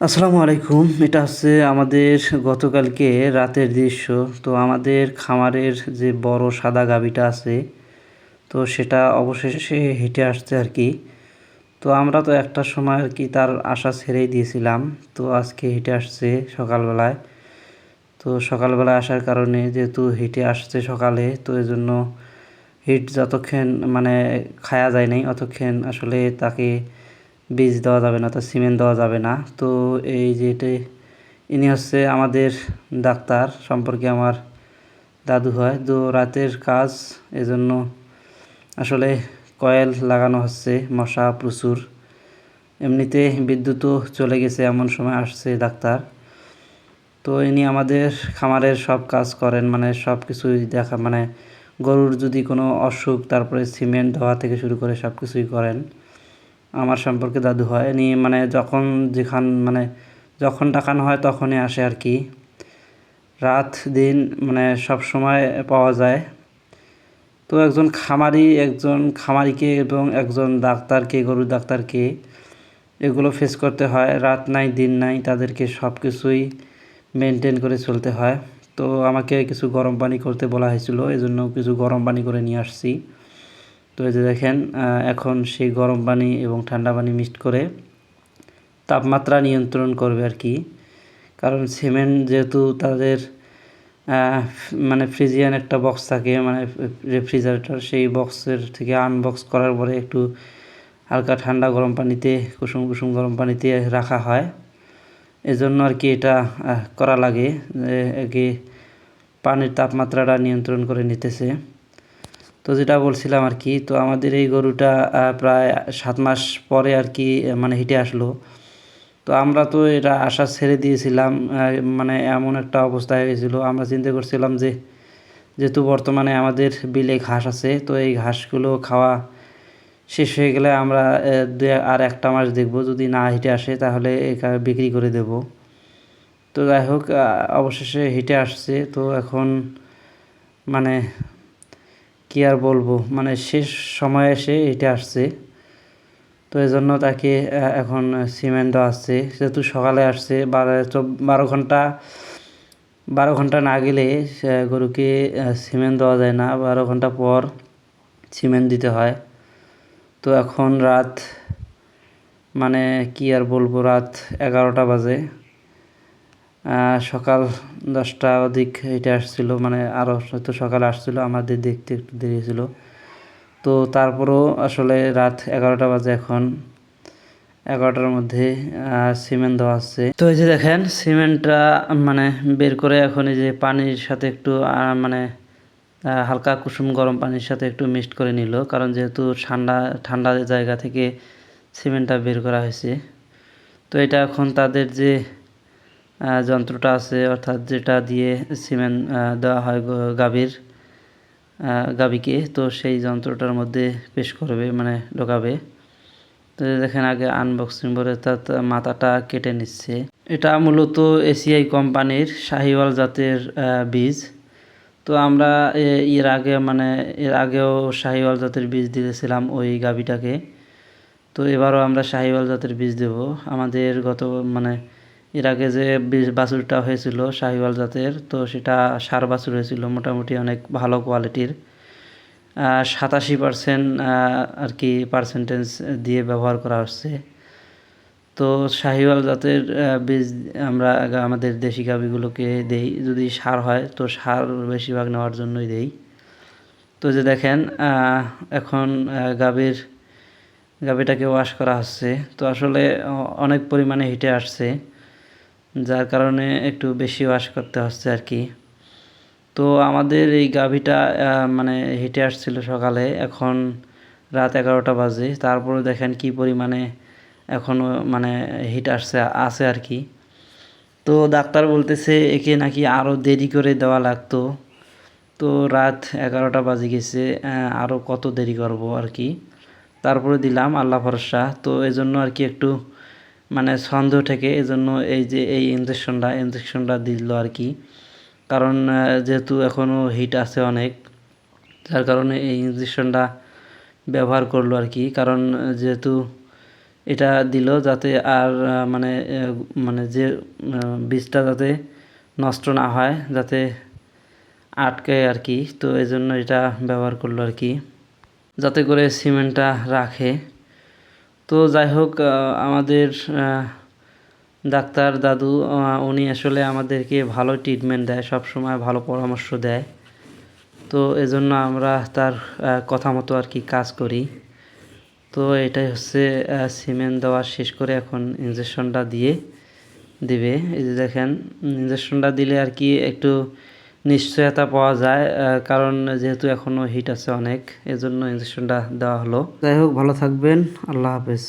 আসসালামু আলাইকুম। এটা হচ্ছে আমাদের গতকালকে রাতের দৃশ্য। তো আমাদের খামারের যে বড় সাদা গাভীটা আছে, তো সেটা অবশেষে হেঁটে আসছে আর কি। তো আমরা তো একটা সময় আর কি তার আশা ছেড়েই দিয়েছিলাম। তো আজকে হেঁটে আসছে সকালবেলায়। তো সকালবেলায় আসার কারণে যেহেতু হেঁটে আসছে সকালে, তো এই জন্য হিট যতক্ষণ মানে খায়া যায় নাই, অতক্ষণ আসলে তাকে বীজ দেওয়া যাবে না, তো সিমেন্ট দেওয়া যাবে না। তো এই যে এটি ইনি হচ্ছে আমাদের ডাক্তার সম্পর্কে আমার দাদু হয়। তো রাতের কাজ, এজন্য আসলে কয়েল লাগানো হচ্ছে, মশা প্রচুর। এমনিতে বিদ্যুৎও চলে গেছে, এমন সময় আসছে ডাক্তার। তো ইনি আমাদের খামারের সব কাজ করেন মানে সব কিছুই দেখা মানে গরুর যদি কোনো অসুখ, তারপরে সিমেন্ট দেওয়া থেকে শুরু করে সব কিছুই করেন। আমার সম্পর্কে দাদু হয় ইনি মানে যখন যেখান মানে যখন ডাকানো হয় তখনই আসে আর কি। রাত, দিন মানে সব সময় পাওয়া যায়। তো একজন খামারি, একজন খামারিকে এবং একজন ডাক্তারকে, গরুর ডাক্তারকে এগুলো ফেস করতে হয়। রাত নাই, দিন নাই, তাদেরকে সব কিছুই মেনটেন করে চলতে হয়। তো আমাকে কিছু গরম পানি করতে বলা হয়েছিল, এজন্য কিছু গরম পানি করে নিয়ে আসছি। তো এই যে দেখেন এখন সেই গরম পানি এবং ঠান্ডা পানি মিক্সড করে তাপমাত্রা নিয়ন্ত্রণ করবে আর কি। কারণ সিমেন্ট যেহেতু তাদের মানে ফ্রিজিয়ান একটা বক্স থাকে মানে রেফ্রিজারেটর সেই বক্সের থেকে আনবক্স করার পরে একটু হালকা ঠান্ডা গরম পানিতে, কুসুম কুসুম গরম পানিতে রাখা হয়। এজন্য আর কি এটা করা লাগে, যে পানির তাপমাত্রাটা নিয়ন্ত্রণ করে নিতেছে। তো যেটা বলছিলাম আর কি, তো আমাদের এই গরুটা প্রায় সাত মাস পরে আর কি মানে হিটে আসলো। তো আমরা তো এটা আশা ছেড়ে দিয়েছিলাম মানে এমন একটা অবস্থা হয়ে গেছিল। আমরা চিন্তা করছিলাম যে, যেহেতু বর্তমানে আমাদের বিলে ঘাস আছে, তো এই ঘাসগুলো খাওয়া শেষ হয়ে গেলে আমরা আর একটা মাস দেখব। যদি না হিটে আসে তাহলে বিক্রি করে দেব। তো যাই হোক অবশেষে হিটে আসছে। তো এখন মানে কী আর বলব? মানে শেষ সময়ে এসে এটা আসছে। তো এই জন্য তাকে এখন সিমেন্ট দেওয়া আসছে যেহেতু সকালে আসছে, বারো বারো ঘণ্টা বারো ঘণ্টা না গেলে গরুকে সিমেন্ট দেওয়া যায় না। বারো ঘণ্টা পর সিমেন্ট দিতে হয়। তো এখন রাত মানে কি আর বলব, রাত এগারোটা বাজে। সকাল দশটা অধিক এটা আসছিল মানে আরও হয়তো সকালে আসছিল, আমাদের দেখতে একটু দেরি ছিল তো তারপরেও আসলে রাত এগারোটা বাজে এখন। এগারোটার মধ্যে সিমেন্ট দেওয়া আছে। তো এই যে দেখেন, সিমেন্টটা মানে বের করে এখন এই যে পানির সাথে একটু মানে হালকা কুসুম গরম পানির সাথে একটু মিক্সড করে নিল। কারণ যেহেতু ঠান্ডা ঠান্ডা জায়গা থেকে সিমেন্টটা বের করা হয়েছে। তো এটা এখন তাদের যে যন্ত্রটা আছে, অর্থাৎ যেটা দিয়ে সিমেন্ট দেওয়া হয় গাভীর গাভীকে, তো সেই যন্ত্রটার মধ্যে পেশ করবে মানে ঢোকাবে। তো দেখেন আগে আনবক্সিং করে তার মাথাটা কেটে নিচ্ছে। এটা মূলত এসিআই কোম্পানির শাহিওয়াল জাতের বীজ। তো আমরা এর আগে মানে এর আগেও শাহিওয়াল জাতের বীজ দিয়েছিলাম ওই গাভীটাকে। তো এবারও আমরা শাহিওয়াল জাতের বীজ দেব। আমাদের গত মানে এর আগে যে বাছুরটা হয়েছিল শাহিওয়াল জাতের, তো সেটা সার বাছুর হয়েছিল, মোটামুটি অনেক ভালো কোয়ালিটির। সাতাশি পার্সেন্ট আর কি পার্সেন্টেজ দিয়ে ব্যবহার করা হচ্ছে। তো শাহিওয়াল জাতের বীজ আমরা আমাদের দেশি গাভিগুলোকে দেই। যদি সার হয়, তো সার বেশিরভাগ নেওয়ার জন্যই দেই। তো যে দেখেন এখন গাভীর, গাভীটাকে ওয়াশ করা হচ্ছে। তো আসলে অনেক পরিমাণে হিটে আসছে। যার কারণে একটু বেশি ওয়াশ করতে হচ্ছে আর কি। তো আমাদের এই গাভীটা মানে হেঁটে আসছিল সকালে, এখন রাত এগারোটা বাজে। তারপরে দেখেন কি পরিমাণে এখনও মানে হিট আসছে, আছে আর কি। তো ডাক্তার বলতেছে একে নাকি আরও দেরি করে দেওয়া লাগতো। তো রাত এগারোটা বাজে গেছে আরও কত দেরি করব আর কি। তারপরে দিলাম, আল্লাহ ভরসা। তো এই জন্য আর কি একটু মানে সন্দেহ থেকে এজন্য এই যে এই ইঞ্জেকশনটা ইঞ্জেকশনটা দিল আর কি। কারণ যেহেতু এখনও হিট আছে অনেক, যার কারণে এই ইঞ্জেকশনটা ব্যবহার করল আর কি। কারণ, যেহেতু এটা দিল যাতে আর মানে মানে যে বীজটা যাতে নষ্ট না হয়, যাতে আটকে আর কি। তো এই জন্য এটা ব্যবহার করল আর কি। যাতে করে সিমেন্টটা রাখে। তো যাই হোক আমাদের ডাক্তার দাদু উনি আসলে আমাদেরকে ভালো ট্রিটমেন্ট দেয় সব সময় ভালো পরামর্শ দেয়। তো এজন্য আমরা তার কথা মতো আর কি কাজ করি। তো এটাই হচ্ছে সিমেন্ট দেওয়া শেষ করে এখন ইঞ্জেকশনটা দিয়ে দিবে। এই যে দেখেন ইঞ্জেকশনটা দিলে আর কি একটু নিশ্চয়তা পাওয়া যায় কারণ যেহেতু এখনও হিট আছে অনেক, এজন্য ইঞ্জেকশনটা দেওয়া হলো। যাই হোক, ভালো থাকবেন, আল্লাহ হাফেজ।